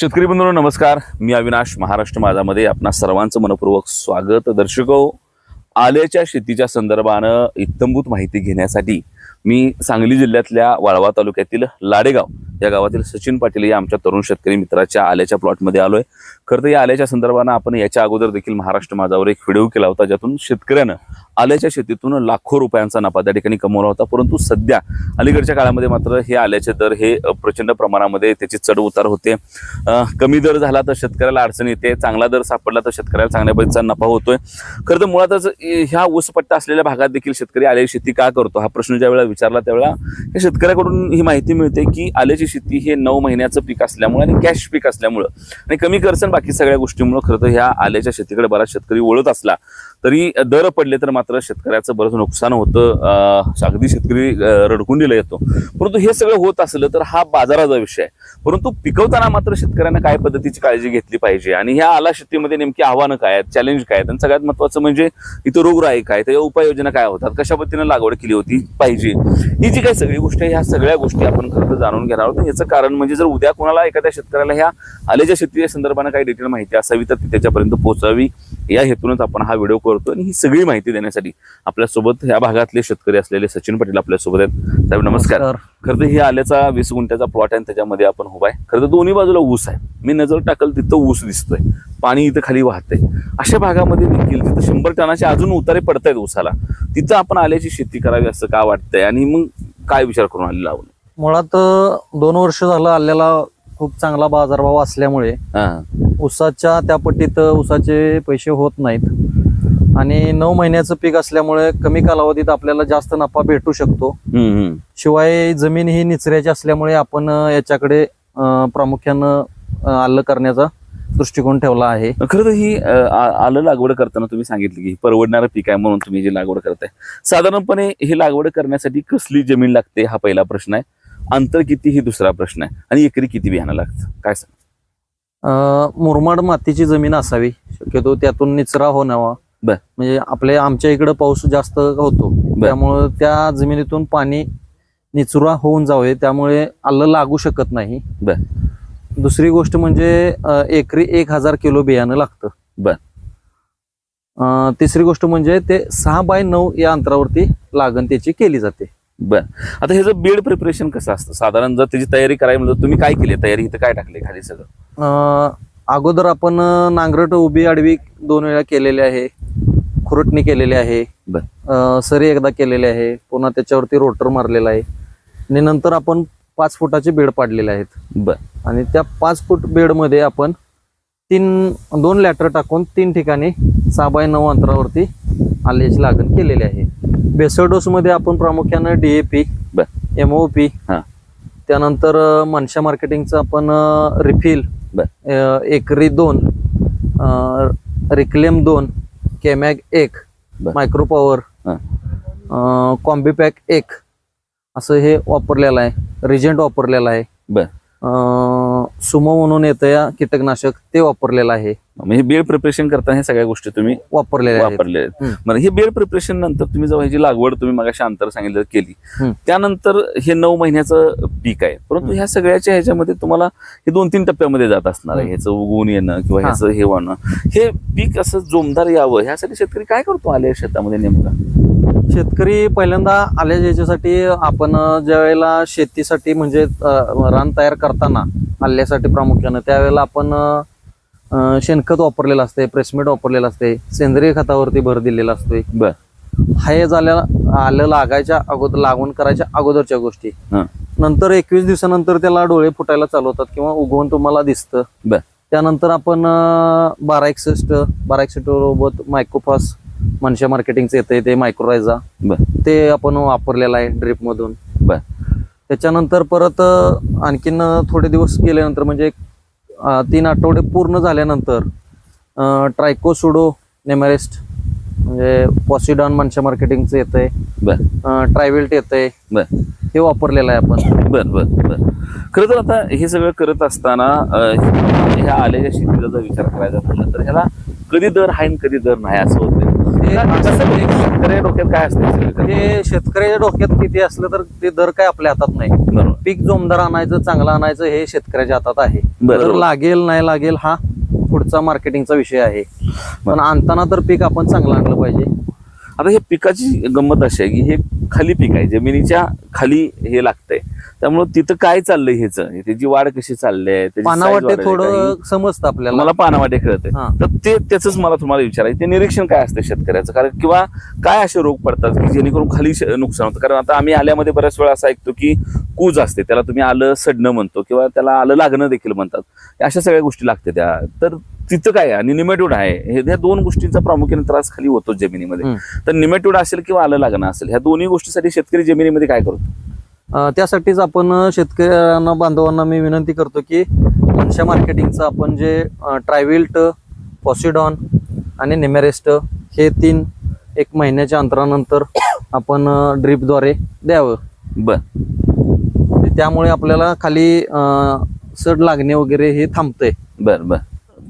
शेतकरी बंधूंनो नमस्कार. मी अविनाश महाराष्ट्र माझामध्ये आपणा सर्वांचं मनपूर्वक स्वागत. दर्शको आल्याच्या शेतीच्या संदर्भानं इत्यंभूत माहिती घेण्यासाठी मी सांगली जिल्ह्यातल्या वाळवा तालुक्यातील लाडेगाव या गावातील सचिन पाटील या आमच्या तरुण शेतकरी मित्राच्या आल्याच्या प्लॉटमध्ये आलोय. खरं तर या आल्याच्या संदर्भानं आपण याच्या अगोदर देखील महाराष्ट्र माझावर एक व्हिडिओ केला होता ज्यातून शेतकऱ्यानं आल्याच्या शेतीतून लाखो रुपयांचा नफा त्या ठिकाणी कमवला होता. परंतु सध्या अलीकडच्या काळामध्ये मात्र हे आल्याचे दर हे प्रचंड प्रमाणामध्ये त्याची चढ उतार होते. कमी दर झाला तर शेतकऱ्याला अडचण येते. चांगला दर सापडला तर शेतकऱ्याला चांगल्या पद्धतीचा नफा होतोय. खरं तर मुळातच ह्या ऊसपट्टा असलेल्या भागात देखील शेतकरी आल्याची शेती का करतो? हा प्रश्न ज्या वेळेला विचारला त्यावेळेला या शेतकऱ्याकडून ही माहिती मिळते की आल्याची शेती हे नऊ महिन्याचं पीक असल्यामुळे आणि कॅश पीक असल्यामुळं. आणि कमी खर्च आणि बाकी सगळ्या गोष्टीमुळं खरं तर ह्या आल्याच्या शेतीकडे बराच शेतकरी वळत असला तरी दर पडले तर मात्र शेतकऱ्याचं बरंच नुकसान होतं. अगदी शेतकरी रडकून रडकुंडीला येतो. परंतु हे सगळं होत असलं तर हा बाजाराचा विषय आहे. परंतु पिकवताना मात्र शेतकऱ्यांना काय पद्धतीची काळजी घेतली पाहिजे? आणि ह्या आला शेतीमध्ये नेमकी आव्हानं काय आहेत? चॅलेंज काय आहेत? आणि सगळ्यात महत्वाचं म्हणजे इथं रोगराई काय त्याच्या उपाययोजना काय होतात? कशा पद्धतीनं लागवड केली होती? पाहिजे. ही जी काही सगळी गोष्ट आहे ह्या सगळ्या गोष्टी आपण खरं तर जाणून घेणार आहोत. याचं कारण म्हणजे जर उद्या कोणाला एखाद्या शेतकऱ्याला ह्या आल्याच्या शेतीच्या संदर्भानं काही डिटेल माहिती असावी तर ती त्याच्यापर्यंत पोहोचावी. या हेतूनच आपण हा व्हिडिओ करतो आणि ही सगळी माहिती देण्यासाठी आपल्यासोबत या भागातले शेतकरी असलेले सचिन पाटील आपल्यासोबत आहेत. साहेब नमस्कार. खरं तर हे आल्याचा वीस गुंठ्याचा प्लॉट आहे त्याच्यामध्ये आपण उभा आहे. खरं तर दोन्ही बाजूला ऊस आहे. मी नजर टाकल तिथं ऊस दिसतोय. पाणी इथं खाली वाहतंय. अशा भागामध्ये देखील तिथं शंभर टनाचे अजून उतारे पडतायत ऊसाला. तिथं आपण आल्याची शेती करावी असं का वाटतंय? आणि मग काय विचार करून आलेला लावलं मुळात दोन वर्ष झालं आल्याला खूप चांगला बाजारभाव असल्यामुळे ऊसाच्या त्या पट्टीत ऊसाचे पैसे होत नाहीत. आणि नऊ महिन्याचं पीक असल्यामुळे कमी कालावधीत आपल्याला जास्त नफा भेटू शकतो. शिवाय जमीन ही निचऱ्याची असल्यामुळे आपण याच्याकडे प्रामुख्यानं आलं करण्याचा दृष्टिकोन ठेवला आहे. खरं तर ही आलं लागवड करताना तुम्ही सांगितलं की परवडणारं पीक आहे म्हणून तुम्ही जी लागवड करताय. साधारणपणे ही लागवड करण्यासाठी कसली जमीन लागते हा पहिला प्रश्न आहे. अंतर किती ही दुसरा प्रश्न आहे. आणि एकरी किती बियाणं लागतं? काय सांग? मुरमाड मातीची जमीन असावी. शक्यतो त्यातून निचरा होणावा. म्हणजे आपल्या आमच्या इकडं पाऊस जास्त होतो. त्यामुळं त्या जमिनीतून पाणी निचरा होऊन जावे त्यामुळे आलं लागू शकत नाही. बर. दुसरी गोष्ट म्हणजे एकरी एक हजार किलो बियाणं लागतं. बर. तिसरी गोष्ट म्हणजे ते सहा बाय नऊ या अंतरावरती लागण त्याची केली जाते. बर. आता ह्याचं बेड प्रिपरेशन कसं असतं? साधारण जर त्याची तयारी करायला म्हणजे तुम्ही काय केली? तयारी इथं काय टाकले खाली सगळं? अगोदर आपण नांगरट उभी आडवी दोन वेळा केलेली आहे. खुरटणी केलेली आहे. सरी एकदा केलेली आहे. पुन्हा त्याच्यावरती रोटर मारलेला आहे. आणि नंतर आपण पाच फुटाचे बेड पाडलेले आहेत बर आणि त्या पाच फूट बेडमध्ये आपण तीन दोन लॅटर टाकून तीन ठिकाणी सहा बाय नऊ अंतरावरती आल्याची लागण केलेली आहे बेसळ डोसमध्ये आपण प्रामुख्यानं डीएपी बर. एमओपी हा. त्यानंतर अ, मनशा मार्केटिंगचं आपण रिफिल. एकरी दोन रिक्लेम दोन केमॅग एक. Micro power. कॉम्बी पॅक एक असं हे वापरलेलं आहे रिजेंट वापरलेलं आहे बर. सुमो म्हणून येतं या कीटकनाशक ते वापरलेलं आहे म्हणजे बेड प्रिपरेशन करताना ह्या सगळ्या गोष्टी तुम्ही वापरलेले आहेत वापरले हम्म. बरं हे बेड प्रिपरेशन नंतर तुम्ही जेव्हा ह्याची लागवड तुम्ही मगाशी अंतर सांगितलं केली. त्यानंतर हे नऊ महिन्याचं पीक आहे परंतु. ह्या सगळ्याच्या ह्याच्यामध्ये तुम्हाला हे दोन तीन टप्प्यामध्ये जात असणार आहे. ह्याचं उगवून येणं किंवा हा. ह्याचं हे होणं हे पीक असं जोमदार यावं ह्यासाठी शेतकरी काय करतो आले शेतामध्ये नेमका शेतकरी पहिल्यांदा आल्या याच्यासाठी आपण ज्या वेळेला शेतीसाठी म्हणजे रान तयार करताना आल्यासाठी प्रामुख्यानं त्यावेळेला आपण शेणखत वापरलेलं असते प्रेसमेट वापरलेलं असते सेंद्रिय खतावरती भर दिलेला असतोय बर. हे झाल्या आलं लागायच्या अगोदर लागवण करायच्या अगोदरच्या गोष्टी. नंतर एकवीस दिवसानंतर त्याला डोळे फुटायला चालू होतात किंवा उगवून तुम्हाला दिसतं. त्यानंतर आपण बारा एकसष्ट बारा एकसष्ट सोबत मायक्रोफास मनशा मार्केटिंगचं येतंय ते मायक्रोरायझा बर. ते आपण वापरलेलं आहे ड्रिप मधून बर. त्याच्यानंतर परत आणखीन थोडे दिवस गेल्यानंतर म्हणजे तीन आठवडे पूर्ण झाल्यानंतर ट्रायकोसुडो नेमरेस्ट म्हणजे पॉसिडॉन मनशा मार्केटिंगचं येतंय बर. ट्रायवेल्ट येतंय बर. हे वापरलेलं आहे आपण बर बर बर खरं तर आता हे सगळं करत असताना ह्या आलेल्या शेतीचा जर विचार करायचा म्हटलं तर ह्याला कधी दर आहे आणि कधी दर नाही असं होतं म्हणजे शेतकऱ्या डोक्यात काय असतं हे शेतकऱ्याच्या डोक्यात किती असलं तर ते दर काय आपल्या हातात नाही. पीक जोमदार आणायचं चांगलं आणायचं हे शेतकऱ्याच्या हातात आहे. तर लागेल नाही लागेल हा पुढचा मार्केटिंगचा विषय आहे. पण आणताना तर पीक आपण चांगलं आणलं पाहिजे. आता हे पिकाची गंमत अशी आहे की हे खाली पीक आहे जमिनीच्या खाली हे लागतंय. त्यामुळे तिथं काय चाललंय ह्याच? त्याची वाढ कशी चालली आहे त्याची size पानावाटे वाढायला थोडं काही- समजतं आपल्याला. मला पानावाटे कळत हा. तर ते त्याच मला तुम्हाला विचारायचं ते निरीक्षण काय असतं शेतकऱ्याचं? कारण किंवा काय असे रोग पडतात की जेणेकरून खाली श- नुकसान होतं? कारण आता आम्ही आल्यामध्ये बऱ्याच वेळा असं ऐकतो की कूज असते. त्याला तुम्ही आलं सडणं म्हणतो किंवा त्याला आलं लागणं देखील म्हणतात. अशा सगळ्या गोष्टी लागते त्या. तर तिथं काय आहे? आणि निमेटोड आहे. हे ह्या दोन गोष्टींचा प्रामुख्याने त्रास खाली होतो जमिनीमध्ये. हम्म. तर निमेटोड असेल किंवा आलं लागणं असेल ह्या दोन्ही गोष्टीसाठी शेतकरी जमिनीमध्ये काय करतो? त्यासाठीच आपण शेतकऱ्यांना बांधवांना मी विनंती करतो की मनशा मार्केटिंगचं आपण जे ट्रायविल्ट पॉसिडॉन आणि निमेरेस्ट हे तीन एक महिन्याच्या अंतरानंतर आपण ड्रीपद्वारे द्यावं. बर. त्यामुळे आपल्याला खाली सड लागणे वगैरे हे थांबतंय. बर बर.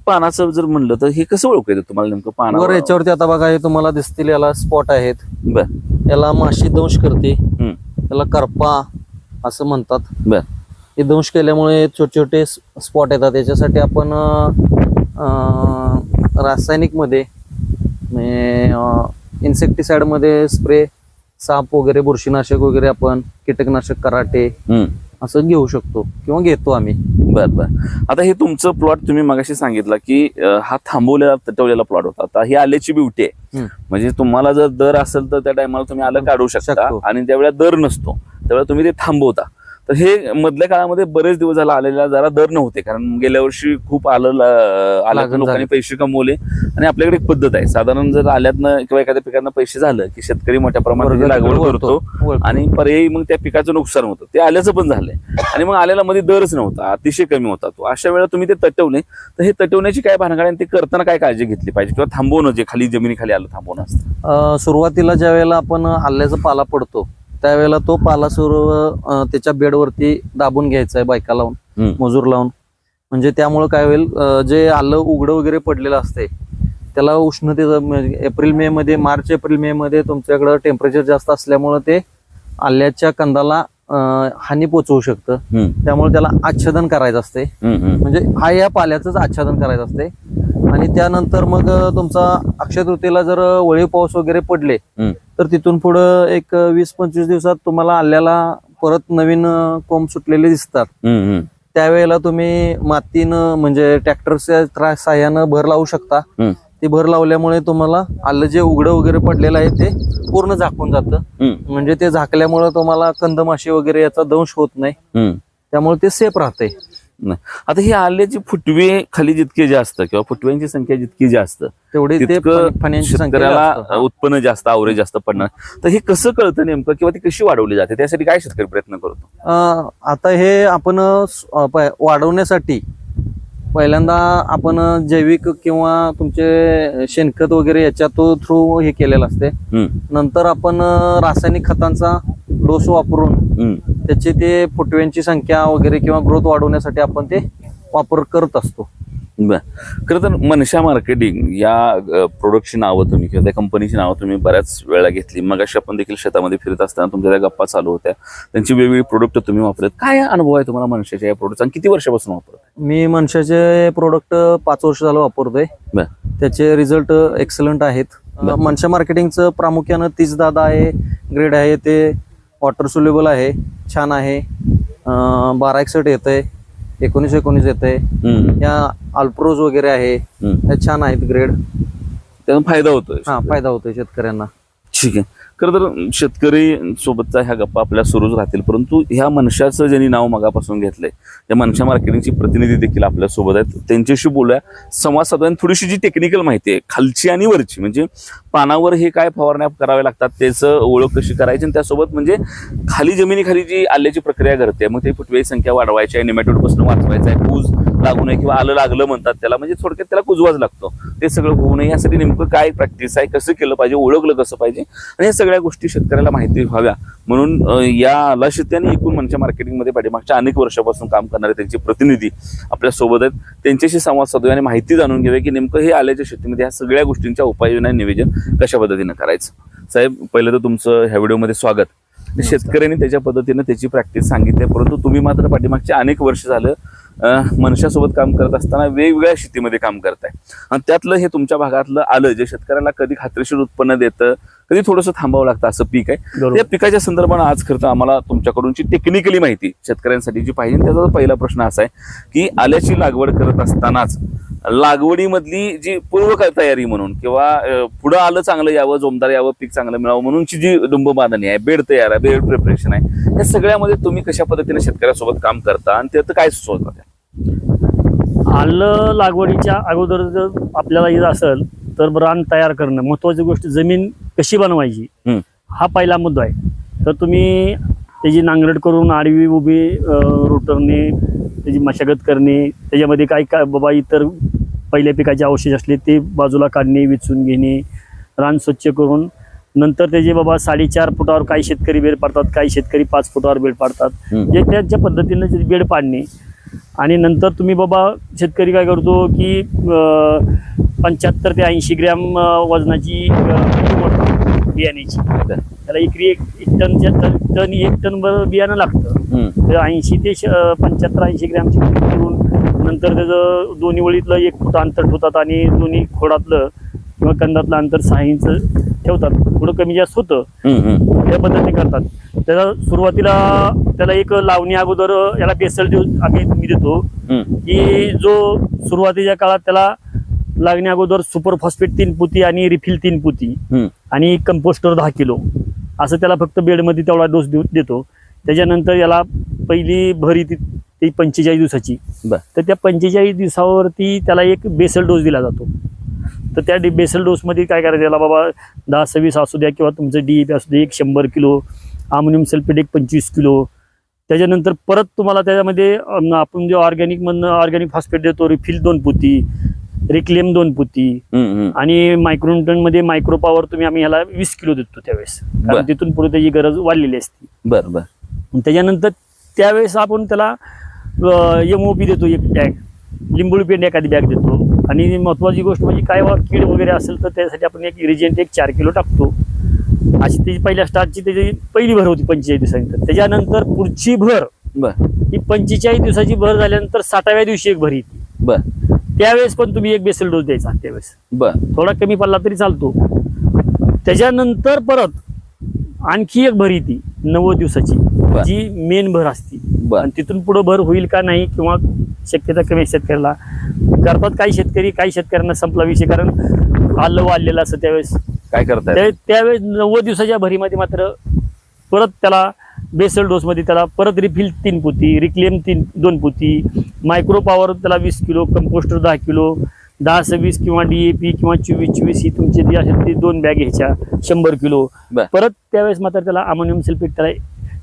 पानाचं जर म्हणलं तर हे कसं ओळखायचं तुम्हाला नेमकं वर पानावर याच्यावरती आता बघा हे तुम्हाला दिसतील याला स्पॉट आहेत. बर. याला माशी दंश करते. त्याला करपा असं म्हणतात. बर. हे दंश केल्यामुळे छोटे छोटे स्पॉट येतात. त्याच्यासाठी आपण रासायनिकमध्ये इन्सेक्टिसाइडमध्ये स्प्रे साप वगैरे बुरशीनाशक वगैरे आपण कीटकनाशक कराटे असं घेऊ शकतो किंवा घेतो आम्ही. बर बर. आता हे तुमचं प्लॉट तुम्ही मगाशी सांगितलं की हा थांबवलेला तटवलेला प्लॉट होता. आता ही आल्याची ब्युटी आहे. म्हणजे तुम्हाला जर दर असेल तर त्या टायमाला तुम्ही आलं काढू शकता. शकतो. आणि त्यावेळेला दर नसतो. त्यावेळेला तुम्ही ते थांबवता. तर हे मधल्या काळामध्ये बरेच दिवस झाला आलेला जरा दर नव्हते कारण गेल्या वर्षी खूप आलं ला- आल्यातनं लागण लोकांनी. पैसे कमवले. आणि आपल्याकडे एक पद्धत आहे. साधारण जर आल्यातनं किंवा एखाद्या पिकांना पैसे झालं की शेतकरी मोठ्या प्रमाणात लागवड करतो. आणि पर्यायी मग त्या पिकाचं नुकसान होतं. ते आल्याचं पण झालंय. आणि मग आल्याला मध्ये दरच नव्हता. अतिशय कमी होता तो. अशा वेळेला तुम्ही ते तटवले. तर हे तटवण्याची काय भानगड आणि ते करताना काय काळजी घेतली पाहिजे? किंवा थांबवणं जे खाली जमिनी खाली आलं थांबवणं सुरुवातीला ज्या वेळेला आपण आल्याचा पाला पडतो त्यावेळेला तो पाला सुरू अं, त्याच्या बेडवरती दाबून घ्यायचा आहे बायका लावून. मजूर लावून म्हणजे त्यामुळे काय होईल जे आलं उघडं वगैरे पडलेलं असते त्याला उष्णतेचं म्हणजे एप्रिल मे मध्ये मार्च एप्रिल मे मध्ये तुमच्याकडं टेम्परेचर जास्त असल्यामुळं ते आल्याच्या कंदाला हानी पोचवू शकतं त्यामुळे त्याला आच्छादन करायचं असते. म्हणजे हा या पाल्याचंच आच्छादन करायचं असते आणि त्यानंतर मग तुमचा अक्षय तृतीयेला जर अं, वळीव पाऊस वगैरे पडले. तर तिथून पुढं एक वीस पंचवीस दिवसात तुम्हाला आल्याला परत नवीन कोंब सुटलेले दिसतात. त्यावेळेला तुम्ही मातीनं म्हणजे ट्रॅक्टरच्या साह्यानं भर लावू शकता. ती भर लावल्यामुळे तुम्हाला आलं जे उघडं वगैरे पडलेलं आहे ते पूर्ण झाकून जातं म्हणजे ते झाकल्यामुळे तुम्हाला कंदमाशी वगैरे याचा दंश होत नाही. त्यामुळे ते सेफ राहते नाही. आता ही आल्याची फुटवे खाली जितके जास्त किंवा फुटव्यांची संख्या जितकी जास्त तेवढे शेतकऱ्याला जास्त. उत्पन्न जास्त आवरेज जास्त पडणार तर हे कसं कळतं नेमकं किंवा ती कशी वाढवली जाते त्यासाठी काय शेतकरी प्रयत्न करतो आता हे आपण वाढवण्यासाठी पहिल्यांदा आपण जैविक किंवा तुमचे शेणखत वगैरे याच्या तो थ्रू हे केलेलं असते नंतर आपण रासायनिक खतांचा डोस वापरून. त्याचे ते फुटव्यांची संख्या वगैरे किंवा ग्रोथ वाढवण्यासाठी आपण ते वापर करत असतो. खरं तर मनशा मार्केटिंग या प्रोडक्टची नावं तुम्ही किंवा त्या कंपनीची नावं तुम्ही बऱ्याच वेळा घेतली. मग अशी आपण देखील शेतामध्ये फिरत असताना तुमच्या त्या गप्पा चालू होत्या. त्यांची वेगवेगळी प्रोडक्ट तुम्ही वापरत. काय अनुभव आहे तुम्हाला मनशाच्या या प्रोडक्ट किती वर्षापासून वापरत मी मनशाचे प्रोडक्ट पाच वर्ष झालं वापरतोय. त्याचे रिझल्ट एक्सलंट आहेत. मनशा मार्केटिंगचं प्रामुख्यानं तीस दादा आहे ग्रेड आहे ते वॉटर सुलेबल आहे छान आहे. बारा एकसठ येत आहे एकोणीस एकोणीस येत आहे या अल्प्रोज वगैरे आहे. हे छान आहेत ग्रेड त्यातून फायदा होतोय. हा फायदा होतोय शेतकऱ्यांना. ठीक आहे. खरं तर शेतकरी सोबतचा ह्या गप्पा आपल्या सुरूच राहतील. परंतु ह्या मनशाचं ज्यांनी नाव मगापासून घेतलंय त्या मनशा मार्केटिंगची प्रतिनिधी देखील आपल्यासोबत आहेत. त्यांच्याशी बोलूया. संवाद साधून थोडीशी जी टेक्निकल माहिती आहे खालची आणि वरची म्हणजे पानावर हे काय फवारण्या कराव्या लागतात त्याचं ओळख कशी करायची आणि त्यासोबत म्हणजे खाली जमिनीखाली जी आल्याची प्रक्रिया घडते मग ते फुटव्याची संख्या वाढवायची आहे निमॅटोडपासून वाचवायचं आहे कूज लागू नये किंवा आलं लागलं म्हणतात त्याला म्हणजे थोडक्यात त्याला कुजवाज लागतो. ते सगळं होऊ नये यासाठी नेमकं काय प्रॅक्टिस आहे कसं केलं पाहिजे ओळखलं कसं पाहिजे आणि हे सगळं सगळ्या गोष्टी शेतकऱ्याला माहिती व्हाव्या. म्हणून अ, या आला शेती आणि एकूण मनच्या मार्केटिंगमध्ये पाठीमागच्या अनेक वर्षापासून काम करणारे त्यांचे प्रतिनिधी आपल्यासोबत आहेत. त्यांच्याशी संवाद साधूया आणि माहिती जाणून घेऊया की नेमकं हे आल्याच्या शेतीमध्ये ह्या सगळ्या गोष्टींच्या उपाययोजना नियोजन कशा पद्धतीनं करायचं? साहेब पहिलं तर तुमचं ह्या व्हिडिओमध्ये स्वागत. शेतकऱ्यांनी त्याच्या पद्धतीनं त्याची प्रॅक्टिस सांगितली आहे, परंतु तुम्ही मात्र पाठीमागचे अनेक वर्ष झालं मनुष्यासोबत काम करत असताना वेगवेगळ्या शेतीमध्ये काम करताय. आणि त्यातलं हे तुमच्या भागातलं आलं जे शेतकऱ्याला कधी खात्रीशीर उत्पन्न देतं कधी थोडंसं थांबावं लागतं असं पीक आहे. त्या पिकाच्या संदर्भानं आज खरं तर आम्हाला तुमच्याकडूनची टेक्निकली माहिती शेतकऱ्यांसाठी जी पाहिजे त्याचा पहिला प्रश्न असा आहे की आल्याची लागवड करत असतानाच लागवडीमधली जी पूर्व तयारी म्हणून किंवा पुढं आलं चांगलं यावं जोमदार यावं पीक चांगलं मिळावं म्हणूनची जी डुंब बांधणी आहे बेड तयार आहे बेड प्रिपरेशन आहे या सगळ्यामध्ये तुम्ही कशा पद्धतीने शेतकऱ्यासोबत काम करता आणि त्यात काय सुचवता? आलं लागवडीच्या अगोदर जर आपल्याला येत असेल तर रान तयार करणं महत्वाची गोष्ट जमीन कशी बनवायची. हा पहिला मुद्दा आहे तर तुम्ही त्याची नांगरट करून आडवी उभी रोटरने त्याची मशागत करणे त्याच्यामध्ये काय काय बाबा इतर पहिल्या पिकाचे अवशेष असले ते बाजूला काढणे विचून घेणे रान स्वच्छ करून नंतर त्याचे बाबा साडेचार फुटावर काही शेतकरी बेड पाडतात काही शेतकरी पाच फुटावर बेड पाडतात. जे त्याच्या पद्धतीनं बेड पाडणे आणि नंतर तुम्ही बाबा शेतकरी काय करतो की पंच्याहत्तर ते ऐंशी ग्रॅम वजनाची बियाण्याची. त्याला एकरी एक एक टनच्या टन टन एक टनभर बियाणं लागतं. तर ऐंशी ते पंच्याहत्तर ऐंशी ग्रॅमची करून नंतर त्याचं दोन्ही वळीतलं एक फूट अंतर ठेवतात आणि दोन्ही खोडातलं किंवा कंदातलं अंतर सहा इंच ठेवतात थोडं कमी जास्त होतं. त्या पद्धतीने करतात त्याला सुरुवातीला त्याला एक लावणी अगोदर याला बेसल देऊ आम्ही मी देतो. की जो सुरुवातीच्या काळात त्याला लागण्या अगोदर सुपर फॉस्फेट तीन पुती आणि रिफिल तीन पुती. आणि कंपोस्टर दहा किलो असं त्याला फक्त बेडमध्ये तेवढा डोस देऊ देतो त्याच्यानंतर याला पहिली भर येते ती पंचेचाळीस दिवसाची बर. तर त्या पंचेचाळीस दिवसावरती त्याला एक बेसल डोस दिला जातो तर त्या डि बेसल डोसमध्ये काय करायचं याला बाबा दहा सव्वीस असू द्या किंवा तुमचं डी असू दे एक शंभर किलो अमोनियम सल्फेट एक पंचवीस किलो. त्याच्यानंतर परत तुम्हाला त्याच्यामध्ये आपण जे ऑर्गॅनिक मधनं ऑर्गॅनिक फॉस्फेट देतो रिफिल दोन पुती रिक्लेम दोन पुती. आणि मायक्रोन्यूटनमध्ये मायक्रो पॉवर तुम्ही आम्ही ह्याला वीस किलो देतो त्यावेळेस. कारण तिथून पुढे त्याची गरज वाढलेली असते. बर बर. त्याच्यानंतर त्यावेळेस आपण त्याला एम ओ पी देतो एक बॅग लिंबोळी पेंड एखादी बॅग देतो. आणि महत्वाची गोष्ट म्हणजे काय वा कीड वगैरे असेल तर त्यासाठी आपण एक इरिजेंट एक चार किलो टाकतो. अशी त्याची पहिल्या स्टार्टची त्याची पहिली भर होती पंचेचाळीस दिवसानंतर. त्याच्यानंतर पुढची भर बर. ही पंचेचाळीस दिवसाची भर झाल्यानंतर साठाव्या दिवशी एक भर येते. बर. त्यावेळेस पण तुम्ही एक बेसल डोस द्यायचा त्यावेळेस. बर. थोडा कमी पडला तरी चालतो. त्याच्यानंतर परत आणखी एक भर येते नव्वद दिवसाची जी मेन भर असते. आणि तिथून पुढे भर होईल का नाही किंवा शक्यता कमी शेतकऱ्याला. करतात काही शेतकरी काही शेतकऱ्यांना संपला विषय कारण आलं वाढलेलं असं त्यावेळेस. काय करताय? त्या- त्यावेळेस नव्वद दिवसाच्या भरीमध्ये मात्र परत त्याला बेसल डोसमध्ये त्याला परत रिफिल तीन पोती रिक्लेम तीन दोन पोती मायक्रो पॉवर त्याला वीस किलो कंपोस्टर दहा किलो दहा सव्वीस किंवा डीएपी किंवा चोवीस चोवीस ही तुमची जी असेल ती दोन बॅग घ्यायच्या शंभर किलो. परत त्यावेळेस मात्र त्याला अमोनियम सल्फेट त्याला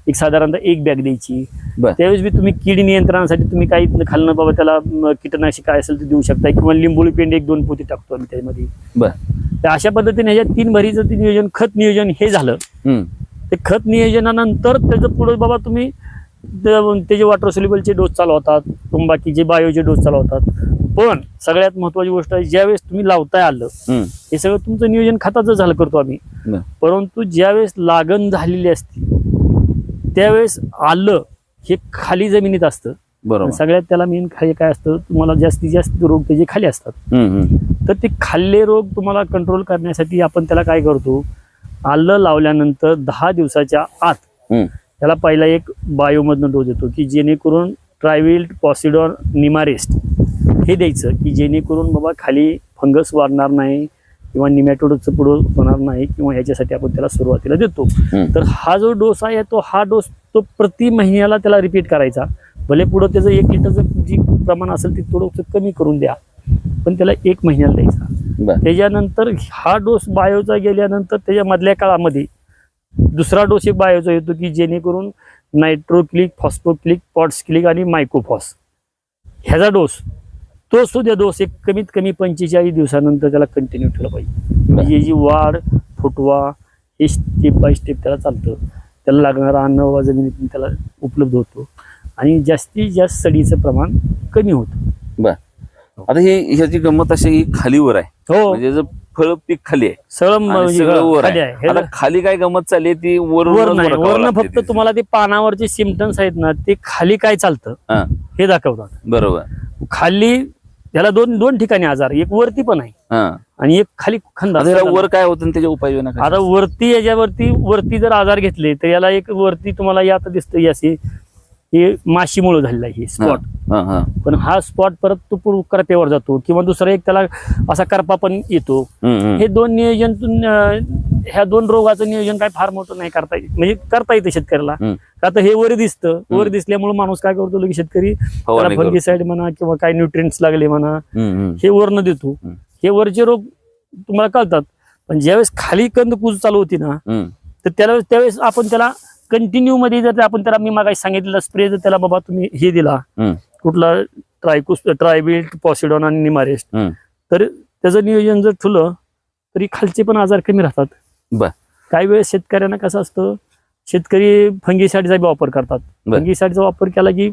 एक साधारणतः एक बॅग द्यायची. त्यावेळेस बी तुम्ही कीड नियंत्रणासाठी तुम्ही काही खाल्लं बाबा त्याला कीटकनाशक काय असेल ते देऊ शकता किंवा लिंबोळी पेंड एक दोन पोती टाकतो आम्ही त्यामध्ये बर तर अशा पद्धतीने ह्याच्या तीन भरीचं ते नियोजन खत नियोजन हे झालं. ते खत नियोजनानंतर त्याचं पुढे बाबा तुम्ही ते- त्याचे वॉटर सोल्युबलचे डोस चालवतात किंवा बाकीचे बायोचे डोस चालवतात पण सगळ्यात महत्वाची गोष्ट आहे ज्यावेळेस तुम्ही लावताय आलं. हे सगळं तुमचं नियोजन खताचं झालं करतो आम्ही. परंतु ज्यावेळेस लागण झालेली असते त्यावेळेस आलं हे खाली जमिनीत असतं बरोबर सगळ्यात त्याला मेन खाली काय असतं तुम्हाला जास्तीत जास्त रोग त्याचे खाली असतात. तर ते खाल्ले रोग तुम्हाला कंट्रोल करण्यासाठी आपण त्याला काय करतो आलं लावल्यानंतर दहा दिवसाच्या आत. त्याला पहिला एक बायोमधनं डोस देतो की जेणेकरून ट्रायविल्ट पॉसिडॉन निमारेस्ट हे द्यायचं की जेणेकरून बाबा खाली फंगस वाढणार नाही किंवा निमॅटोडचं पुढं होणार नाही किंवा ह्याच्यासाठी आपण त्याला सुरुवातीला देतो. तर हा जो डोस आहे तो हा डोस तो प्रति महिन्याला त्याला रिपीट करायचा. भले पुढं त्याचं एक लिटरचं जी प्रमाण असेल ते थोडंसं कमी करून द्या पण त्याला एक महिन्याला द्यायचा. त्याच्यानंतर हा डोस बायोचा गेल्यानंतर त्याच्या मधल्या काळामध्ये दुसरा डोस एक बायोचा येतो की जेणेकरून नायट्रोक्लिक फॉस्फोक्लिक पॉट्सक्लिक आणि मायकोफॉस. ह्याचा डोस तो सुद्धा डोस एक कमीत कमी पंचेचाळीस दिवसानंतर त्याला कंटिन्यू ठेवला पाहिजे. म्हणजे जी वाढ फुटवा हे स्टेप बाय स्टेप त्याला चालतं. त्याला लागणारा अन्न वा जमिनीतून त्याला उपलब्ध होतो. आणि जास्तीत जास्त सडीचं प्रमाण कमी होतं. बर. आता हे ह्याची गंमत अशी ही खालीवर आहे. हो. म्हणजे जर फळ पीक खाली आहे सळम आणि म्हणजे खाली काय गंमत चालली ती वर वर नाही. वरनं फक्त तुम्हाला ते पानावरचे सिमटम्स आहेत ना ते खाली काय चालतं? हे दाखवतात. बरोबर. खाली याला दोन दोन ठिकाणी आजार एक वरती पण आहे. आणि एक खाली आता ह्याला वर काय होतं आणि त्याच्या उपाययोजना काय? आता वरती याच्यावरती वरती जर आजार घेतले तर याला एक वरती तुम्हाला या आता दिसतं असे हे माशीमुळे झालेला आहे स्पॉट पण हा स्पॉट परत तो पूर्व करपेवर जातो किंवा दुसरा एक त्याला असा करपा पण येतो. हे दोन नियोजन ह्या दोन रोगाचं नियोजन काय फार मोठं नाही करता येत म्हणजे करता येतं शेतकऱ्याला तर हे वर दिसतं वर दिसल्यामुळे माणूस काय करतो लगेच शेतकरी त्याला. फंगीसाईड म्हणा किंवा काय न्यूट्रिएंट्स लागले म्हणा. हे वरनं देतो. हे वरचे रोग तुम्हाला कळतात पण ज्यावेळेस खाली कंद कुज चालू होती ना. तर त्याला त्यावेळेस आपण त्याला कंटिन्यू मध्ये जर आपण त्याला मी मागाशी सांगितलेला स्प्रे जर त्याला बाबा तुम्ही हे दिला. कुठला ट्रायकुस ट्रायबिल्ट पॉसिडॉन आणि निमारेस्ट. तर त्याचं नियोजन जर ठुलं तरी खालचे पण आजार कमी राहतात बर. काही वेळेस शेतकऱ्यांना कसं असतं शेतकरी फंगीसाईडचा बी वापर करतात बर. फंगीसाईडचा वापर केला की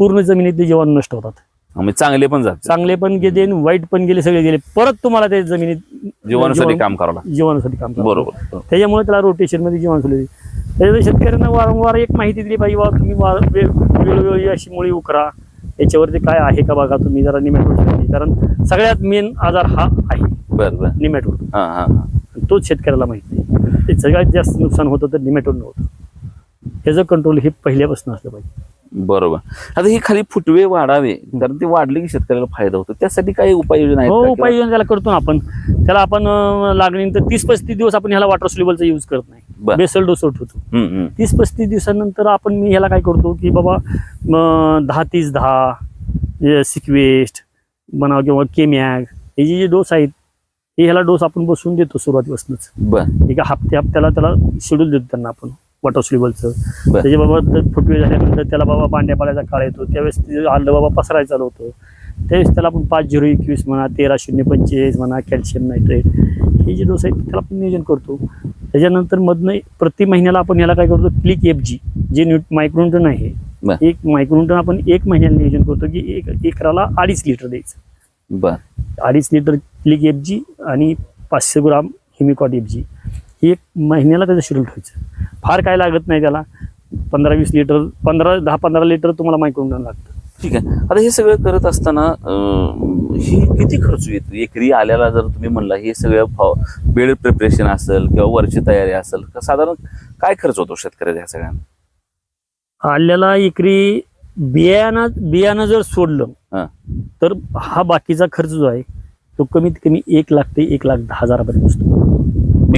पूर्ण जमिनीतले जीवाणू नष्ट होतात म्हणजे चांगले पण जाते. चांगले पण गेले आणि वाईट पण गेले सगळे गेले. परत तुम्हाला ते जमिनीत जीवनासाठी जीवन- काम करावं लागतं. जीवनासाठी काम करावं लागतं. बरोबर त्याच्यामुळे त्याला रोटेशनमध्ये जीवन सुरू त्याच्यामुळे शेतकऱ्यांना वारंवार एक माहिती दिली पाहिजे बाबा तुम्ही वा- वे- वेळोवेळी अशी मुळी उकरा. याच्यावरती काय आहे का बघा तुम्ही? जरा निमॅटोड कारण सगळ्यात मेन आजार हा आहे. बर बर. निमॅटोड हा हा हा. तोच शेतकऱ्याला माहिती आहे. ते सगळ्यात जास्त नुकसान होतं तर निमॅटोड होतं. त्याचं कंट्रोल हे पहिल्यापासून असलं पाहिजे. बरोबर. आता हे खाली फुटवे वाढावे कारण ते वाढले की शेतकऱ्याला फायदा होतो. त्यासाठी काही उपाययोजना आहेत हो का? किंवा- उपाययोजना त्याला करतो ना आपण. त्याला आपण अं, लागणीनंतर तीस पस्तीस दिवस आपण ह्याला वॉटर सोल्युबलचा यूज करत नाही. बर. बेसल डोस ठेवतो. हम्म, हम्म. तीस पस्तीस दिवसानंतर आपण मी ह्याला काय करतो की बाबा दहा तीस दहा सिक्वेस्ट म्हणा किंवा केमॅग हे जे जे डोस आहेत हे ह्याला डोस आपण बसवून देतो सुरुवातीपासूनच. बर. एका हप्ते हप्त्याला त्याला शेड्यूल देतो त्यांना आपण. वॉटर बाबा तर फुटवे झाल्यानंतर त्याला बाबा पांड्या पाल्याचा काळ येतो. त्यावेळेस ते आलं बाबा पसरायला चालू होतं त्यावेळेस त्याला आपण पाच झिरो एकवीस म्हणा तेरा शून्य पंचेचाळीस म्हणा कॅल्शियम नायट्रेट हे जे डोस आहेत त्याला आपण नियोजन करतो. त्याच्यानंतर मधनं प्रति महिन्याला आपण याला काय करतो? क्लिक एफ जी जे न्यूट मायक्रोन्टन आहे. एक मायक्रोन्टन आपण एक महिन्याला नियोजन करतो की एक एकराला अडीच लिटर द्यायचं. बर. अडीच लिटर क्लिक एफ जी आणि पाचशे ग्राम हिमिकॉट एफ जी. एक महिन्याला त्याचं शेड्यूल ठेवायचं. फार काय लागत नाही त्याला. पंधरा वीस लिटर पंधरा दहा पंधरा लिटर तुम्हाला मायक्रोन्टन लागतं. ठीक आहे. आता हे सगळं करत असताना ही किती खर्च येतो? एकरी आल्याला जर तुम्ही म्हणला हे सगळं फाव- बेड प्रिपरेशन असेल किंवा वरची तयारी असेल का साधारण काय खर्च होतो शेतकऱ्याच्या ह्या सगळ्यांना? आल्याला एकरी बियाणं बियाणं जर सोडलं. तर हा बाकीचा खर्च जो आहे तो कमीत कमी एक लाख ते एक लाख दहा हजारापर्यंत असतो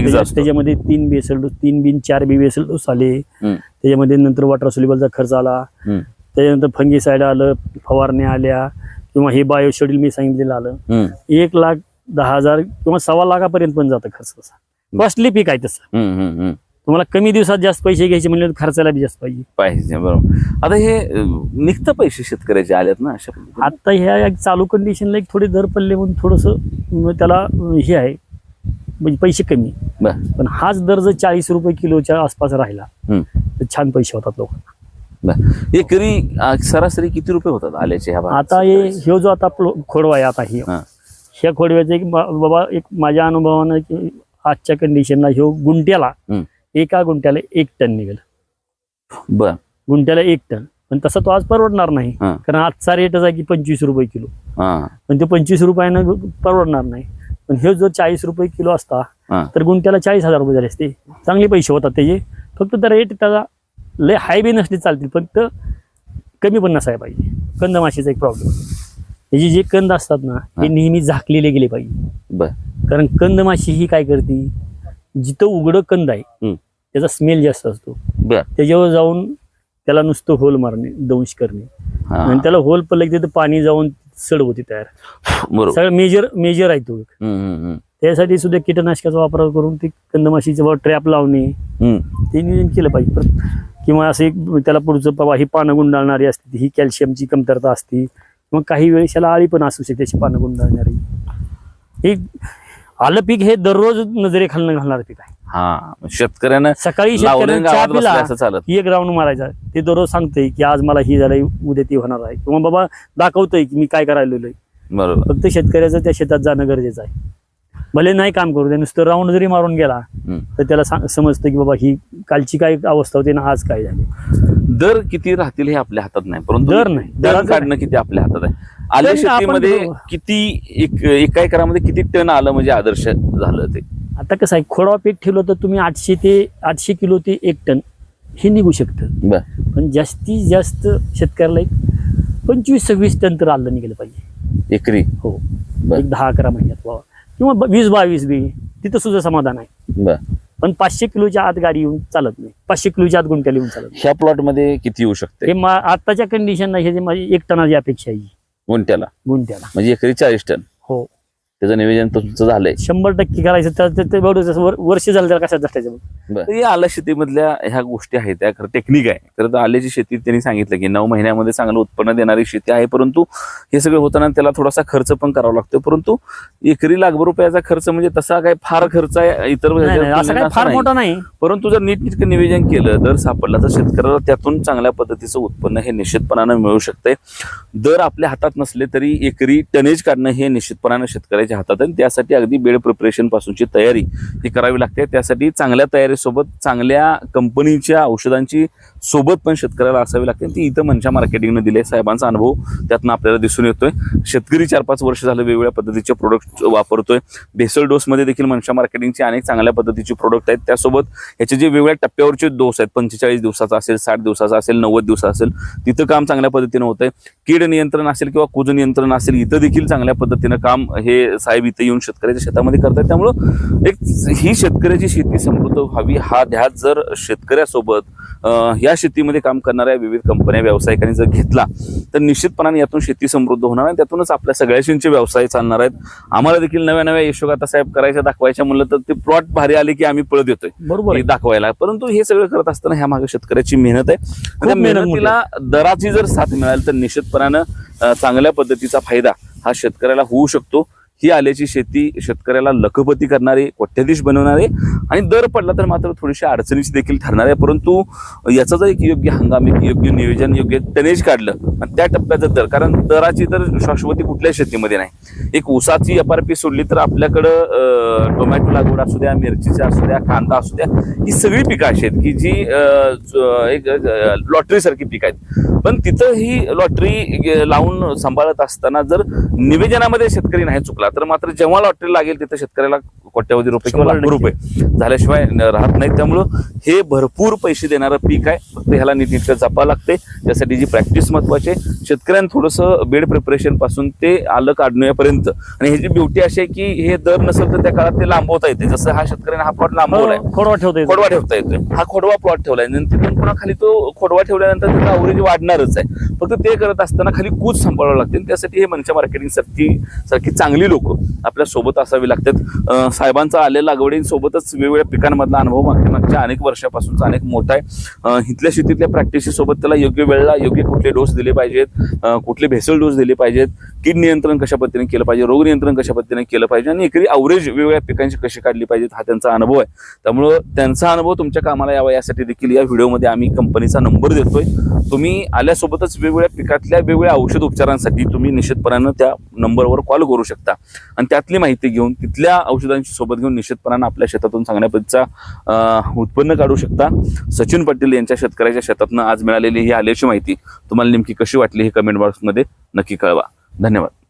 त्याच्यामध्ये तीन बेसल डोस तीन बिन चार बी बेसल डोस आले. हम्म. त्याच्यामध्ये नंतर वॉटर सोल्युबलचा खर्च आला. हम्म. त्याच्यानंतर फंगीसाईड आलं फवारण्या आल्या किंवा हे बायो शेड्यूल मी सांगितलेलं आलं. हम्म, एक लाख दहा हजार किंवा सव्वा लाखापर्यंत पण जातं खर्च तसा. कॉस्टली पीक आहे तसं. हम्म, हम्म, हम्म. तुम्हाला कमी दिवसात जास्त पैसे घ्यायचे म्हणजे खर्चाला बी जास्त पाहिजे. पाहिजे बरोबर. आता हे अं, निघतं पैसे शेतकऱ्याचे आलेत ना अशा पद्धतीने? आता ह्या चालू कंडिशनला एक थोडे दर पडले म्हणून थोडंसं त्याला अं, हे आहे. म्हणजे पैसे कमी. बर. पण हाच दर जर चाळीस रुपये किलोच्या आसपास राहिला. तर छान पैसे होतात लोकांना. एकरी सरासरी किती रुपये होतात आल्याचे ह्या भागात? आता हे ह्यो जो आता खोडवा आहे आता हे. हा. ह्या खोडव्याचं एक बा- बाबा एक माझ्या अनुभवानं की आजच्या कंडिशनला ह्यो गुंट्याला हम्म. एका गुंट्याला एक टन निघेल. बर. गुंट्याला एक टन. पण तसं तो आज परवडणार नाही. हा. कारण आजचा रेटच आहे की पंचवीस रुपये किलो. हा. पण ते पंचवीस रुपयानं परवडणार नाही. पण हे जर चाळीस रुपये किलो असता. तर गुंट्याला चाळीस हजार रुपये झाले असते. चांगले पैसे होतात त्याचे. फक्त तर रेट त्याचा लय हाय बी नसले चालतील पण तर कमी पण नसायला पाहिजे. कंद माशीचा एक प्रॉब्लेम त्याची जे कंद असतात ना ते हा. नेहमी झाकलेले गेले पाहिजे. कारण कंद माशी ही काय करते जिथं उघडं कंद आहे. त्याचा स्मेल जास्त असतो. त्याच्यावर जाऊन त्याला नुसतं होल मारणे दंश करणे. आणि त्याला होल पडलं की तिथं पाणी जाऊन सड होते तयार बरोबर सगळं मेजर मेजर आहे तो एक. हम्म, हम्म, हम्म. त्यासाठी सुद्धा कीटकनाशकाचा वापर करून ते कंदमाशीचा ट्रॅप लावणे हम्म. ते नियोजन केलं पाहिजे परत किंवा असे एक त्याला पुढचं बाबा ही पानं गुंडाळणारी असते ही कॅल्शियमची कमतरता असते मग काही वेळेस याला आळी पण असू शकते अशी पानं गुंडाळणारी ही आलं पीक हे दररोज नजरेखालनं घालणार पीक आहे. हा शेतकऱ्यानं सकाळी शेतकऱ्यानं चहा गावात बसलं पिला असं चालत. की एक राऊंड मारायचा. ते दररोज सांगतंय की आज मला ही झालंय उद्या ती होणार आहे. किंवा बाबा दाखवतोय की मी काय करायलो बरोबर. फक्त शेतकऱ्याचं त्या शेतात जाणं गरजेचं आहे. भले नाही काम करू दे नुसतं राऊंड जरी मारून गेला. तर त्याला समजतं की बाबा ही कालची काय अवस्था होती ना आज काय झाली. दर किती राहतील हे आपल्या हातात नाही परंतु दर नाही. दर काढणं किती आपल्या हातात आहे. आल्या शेतीमध्ये. किती एक एका एकरामध्ये किती टन आलं म्हणजे आदर्श झालं ते? आता कसं आहे खोडवा पीक ठेवलं तर तुम्ही आठशे ते आठशे किलो ते एक टन हे निघू शकतं. पण जास्तीत जास्त शेतकऱ्याला एक पंचवीस सव्वीस टन तर आलं निघालं पाहिजे. एकरी? हो. एक दहा अकरा महिन्यात. व्हावं किंवा वीस बावीस बी तिथं सुद्धा समाधान आहे. बर. पण पाचशे किलोच्या आत गाडी येऊन चालत नाही. पाचशे किलोच्या आत गुंट्याला येऊन चालत नाही. ह्या प्लॉटमध्ये किती येऊ शकते? हे मा- आताच्या कंडिशनला हे जे माझी एक टनाची अपेक्षा आहे. गुंट्याला गुंट्याला म्हणजे एकरी चाळीस टन. हो. त्याचं नियोजन तुमचं झालंय. शंभर टक्के करायचं. एवढं जसं वर- वर्ष झालं त्याला कशात झटायचं मग? तर या आलं शेतीमधल्या ह्या गोष्टी आहेत. त्या खरं टेक्निक आहे. तर आल्याची शेती त्यांनी सांगितलं की नऊ महिन्यामध्ये चांगलं उत्पन्न देणारी शेती आहे. परंतु हे सगळं होताना त्याला थोडासा खर्च पण करावा लागतो परंतु एकरी लाखभर रुपयाचा खर्च म्हणजे तसा काय फार खर्च आहे. इतर नाही नाही असं फार. मोठा नाही. परंतु जर नीटनेटकं नियोजन केलं दर सापडला तर शेतकऱ्याला त्यातून चांगल्या पद्धतीचं उत्पन्न हे निश्चितपणानं मिळू शकतंय. दर आपल्या हातात नसले तरी एकरी टनेज काढणं हे निश्चितपणानं शेतकऱ्याच्या हातात आणि त्यासाठी अगदी बेड प्रिपरेशनपासूनची तयारी ही करावी लागते. त्यासाठी चांगल्या तयारीसोबत चांगल्या कंपनीच्या औषधांची सोबत पण शेतकऱ्याला असावी लागते. ती इथं मनशा मार्केटिंगनं दिले साहेबांचा अनुभव त्यातनं आपल्याला दिसून येतोय. शेतकरी चार पाच वर्ष झालं वेगवेगळ्या पद्धतीचे प्रोडक्ट वापरतोय. भेसळ डोसमध्ये देखील मनशा मार्केटिंगचे अनेक चांगल्या पद्धतीचे प्रोडक्ट आहेत. त्यासोबत ह्याचे जे वेगवेगळ्या टप्प्यावरचे डोस आहेत पंचेचाळीस दिवसाचा असेल साठ दिवसाचा असेल नव्वद दिवसा असेल तिथं काम चांगल्या पद्धतीनं होतंय. कीड नियंत्रण असेल किंवा कुज नियंत्रण असेल इथं देखील चांगल्या पद्धतीनं काम हे साहेब इथं येऊन शेतकऱ्याच्या शेतामध्ये करतात त्यामुळं एक ही शेतकऱ्याची शेती समृद्ध व्हावी हा ध्यास जर शेतकऱ्यासोबत या शेतीमध्ये काम करणाऱ्या विविध कंपन्या व्यावसायिकांनी जर घेतला तर निश्चितपणाने यातून शेती समृद्ध होणार आहे त्यातूनच आपल्या सगळ्याशींचे व्यवसाय चालणार आहेत. आम्हाला देखील नव्या नव्या यशोगाथा साहेब करायच्या दाखवायच्या म्हणलं तर ते प्लॉट भारी आले की आम्ही पळत येतोय. बरोबर. दाखवायला. परंतु हे सगळं करत असताना ह्या मागे शेतकऱ्याची मेहनत आहे. आणि त्या मेहनतीला दराची जर साथ मिळाली तर निश्चितपणानं चांगल्या पद्धतीचा फायदा हा शेतकऱ्याला होऊ शकतो. ही आल्याची शेती शेतकऱ्याला लखपती करणारे कोट्याधीश बनवणारे आणि दर पडला तर मात्र थोडीशी अडचणीची देखील ठरणार आहे. परंतु याचा जर एक योग्य हंगाम एक योग्य नियोजन योग्य टनेज काढलं आणि त्या टप्प्याचा दर. कारण दराची तर शाश्वती कुठल्या शेतीमध्ये नाही. एक ऊसाची एफ आर पी सोडली तर आपल्याकडं टोमॅटो लागवड असू द्या मिरचीच्या असू द्या कांदा असू द्या ही सगळी पिकं अशी आहेत की जी एक लॉटरीसारखी पिकं आहेत. पण तिथं ही लॉटरी लावून सांभाळत असताना जर निवेदनामध्ये शेतकरी नाही चुकला तर मात्र जेव्हा लॉटरी लागेल तिथं शेतकऱ्याला कोट्यावधी रुपये किंवा लाखो रुपये झाल्याशिवाय राहत नाहीत. त्यामुळं हे भरपूर पैसे देणारं पीक आहे. फक्त ह्याला नीटनेटकं जपावं लागते त्यासाठी जी प्रॅक्टिस महत्वाची आहे शेतकऱ्यांना थोडंसं बेड प्रिपरेशनपासून ते आलं काढण्यापर्यंत. आणि ह्याची ब्युटी अशी आहे की हे दर नसेल तर त्या काळात ते लांबवता येते. जसं हा शेतकऱ्यांना हा प्लॉट लांबवलाय. हो, खोडवा ठेवता खोडवा ठेवता येतोय. हा खोडवा प्लॉट ठेवलाय. तिथून पुन्हा खाली तो खोडवा ठेवल्यानंतर त्याचा अवरेज वाढणारच आहे. फक्त ते करत असताना खाली कूच सांभाळावं लागते. त्यासाठी हे मनच्या मार्केटिंग सारखी सारखी चांगली लोक आपल्यासोबत असावी लागतात. साहेबांचा आलेला लागवडींसोबतच वेगवेगळ्या पिकांमधला अनुभव मागच्या मागच्या अनेक वर्षापासूनचा अनेक मोठा आहे. इथल्या शेतीतल्या प्रॅक्टिससोबत त्याला योग्य वेळेला योग्य कुठले डोस दिले पाहिजेत. कुठले भेसळ डोस दिले पाहिजेत. कीड नियंत्रण कशा पद्धतीने केलं पाहिजे? रोग नियंत्रण कशा पद्धतीने केलं पाहिजे? आणि एकरी अवरेज वेगवेगळ्या पिकांची कशी काढली पाहिजेत हा त्यांचा अनुभव आहे. त्यामुळं त्यांचा अनुभव तुमच्या कामाला यावा यासाठी देखील या व्हिडिओमध्ये आम्ही कंपनीचा नंबर देतोय. तुम्ही आल्यासोबतच वेगवेगळ्या पिकातल्या वेगवेगळ्या औषध उपचारांसाठी तुम्ही निश्चितपणानं त्या नंबरवर कॉल करू शकता. आणि त्यातली माहिती घेऊन तिथल्या औषधांची सोबत घेऊन निश्चितपणानं आपल्या शेतातून चांगल्या पद्धतीचा उत्पन्न काढू शकता. सचिन पाटील यांच्या शेतकऱ्याच्या शेतातनं आज मिळालेली ही आल्याची माहिती तुम्हाला नेमकी कशी वाटली हे कमेंट बॉक्समध्ये नक्की कळवा. धन्यवाद.